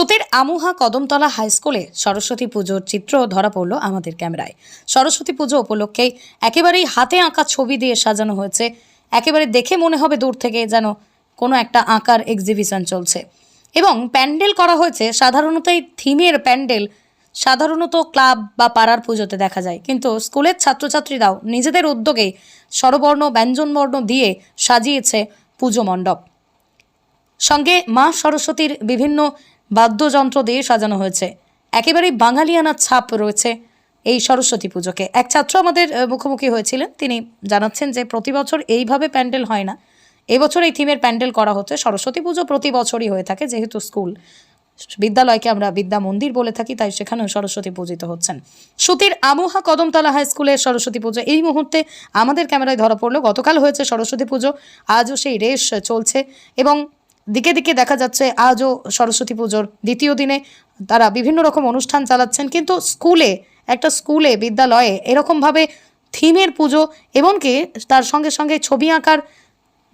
সুতির আমুহা কদমতলা হাই স্কুলে সরস্বতী পুজোর চিত্র ধরা পড়ল আমাদের ক্যামেরায়। সরস্বতী পুজো উপলক্ষে একেবারেই হাতে আঁকা ছবি দিয়ে সাজানো হয়েছে। একেবারে দেখে মনে হবে দূর থেকে যেন কোনো একটা আঁকার এক্সিবিশন চলছে। এবং প্যান্ডেল করা হয়েছে সাধারণত এই থিমের প্যান্ডেল, সাধারণত ক্লাব বা পাড়ার পুজোতে দেখা যায়। কিন্তু স্কুলের ছাত্রছাত্রীরাও নিজেদের উদ্যোগে স্বরবর্ণ, ব্যঞ্জনবর্ণ দিয়ে সাজিয়েছে পুজো মণ্ডপ। সঙ্গে মা সরস্বতীর বিভিন্ন বাদ্যযন্ত্র দিয়ে সাজানো হয়েছে। একেবারেই বাঙালিয়ানার ছাপ রয়েছে এই সরস্বতী পুজোকে। এক ছাত্র আমাদের মুখোমুখি হয়েছিলেন। তিনি জানাচ্ছেন যে প্রতি বছর এইভাবে প্যান্ডেল হয় না। এবছর এই থিমের প্যান্ডেল করা হচ্ছে। সরস্বতী পুজো প্রতি বছরই হয়ে থাকে, যেহেতু স্কুল। বিদ্যালয়কে আমরা বিদ্যা মন্দির বলে থাকি, তাই সেখানেও সরস্বতী পূজিত হচ্ছেন। সুতির আমোহা কদমতলা হাই স্কুলের সরস্বতী পুজো। এই মুহূর্তে আমাদের ক্যামেরায় ধরা পড়ল, গতকাল হয়েছে সরস্বতী পুজো। আজও সেই রেশ চলছে এবং দিকে দিকে দেখা যাচ্ছে আজও সরস্বতী পুজোর দ্বিতীয় দিনে তারা বিভিন্ন রকম অনুষ্ঠান চালাচ্ছেন, কিন্তু স্কুলে, একটা স্কুলে, বিদ্যালয়ে এরকমভাবে থিমের পুজো এমনকি তার সঙ্গে সঙ্গে ছবি আঁকার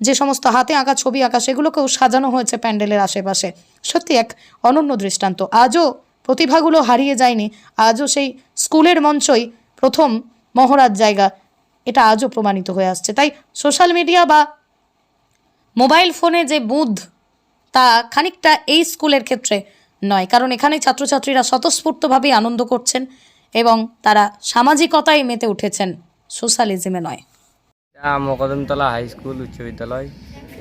যে সমস্ত হাতে আঁকা ছবি আঁকা সেগুলোকেও সাজানো হয়েছে প্যান্ডেলের আশেপাশে। সত্যি এক অনন্য দৃষ্টান্ত। আজও প্রতিভাগুলো হারিয়ে যায়নি, আজও সেই স্কুলের মঞ্চই প্রথম মহড়ার জায়গা। এটা আজও প্রমাণিত হয়ে আসছে। তাই সোশ্যাল মিডিয়া বা মোবাইল ফোনে যে বুধ তা খানিকটা এই স্কুলের ক্ষেত্রে নয়। কারণ এখানে ছাত্রছাত্রীরা স্বতঃস্ফূর্তভাবেই আনন্দ করছেন এবং তারা সামাজিকতায় মেতে উঠেছেন সোশ্যালিজমে নয়। মকদমতলা হাই স্কুল, উচ্চ বিদ্যালয়।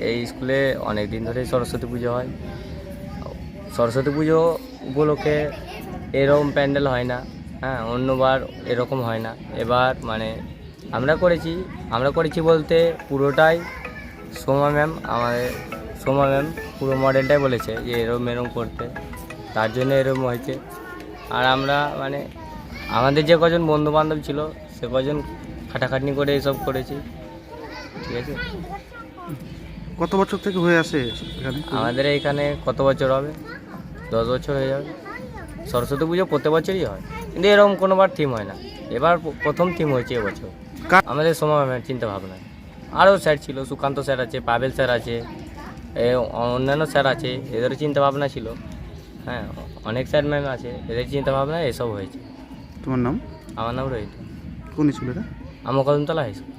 এই স্কুলে অনেক দিন ধরে সরস্বতী পুজো হয়। সরস্বতী পুজো উপলক্ষে এরকম প্যান্ডেল হয় না হ্যাঁ অন্যবার এরকম হয় না। এবার মানে আমরা করেছি আমরা করেছি বলতে পুরোটাই সোমা ম্যাম, আমাদের সোমা ম্যাম পুরো মডেলটাই বলেছে যে এরম এরম করতে। তার জন্য এরম হয়েছে। আর আমরা মানে আমাদের যে কজন বন্ধু বান্ধব ছিল সে কজন খাটাখাটনি করে এসব করেছি। ঠিক আছে? কত বছর থেকে হয়ে আসে এখানে? আমাদের এখানে কত বছর হবে? দশ বছর হয়ে যাবে। সরস্বতী পুজো প্রত্যেক বছরই হয়। কিন্তু এরকম কোনোবার থিম হয় না। এবার প্রথম থিম হয়েছে এবছর। আমাদের সময় চিন্তা ভাবনা। আরও স্যার ছিল সুকান্ত স্যার আছে পাবেল স্যার আছে। অন্যান্য স্যার আছে এদেরও চিন্তা ভাবনা ছিল। হ্যাঁ অনেক স্যার ম্যাম আছে এদের চিন্তা ভাবনা এসব হয়েছে। তোমার নাম? আমার নাম রোহিত। কোন স্কুলে এটা? আমার কদমতলা হাই স্কুল।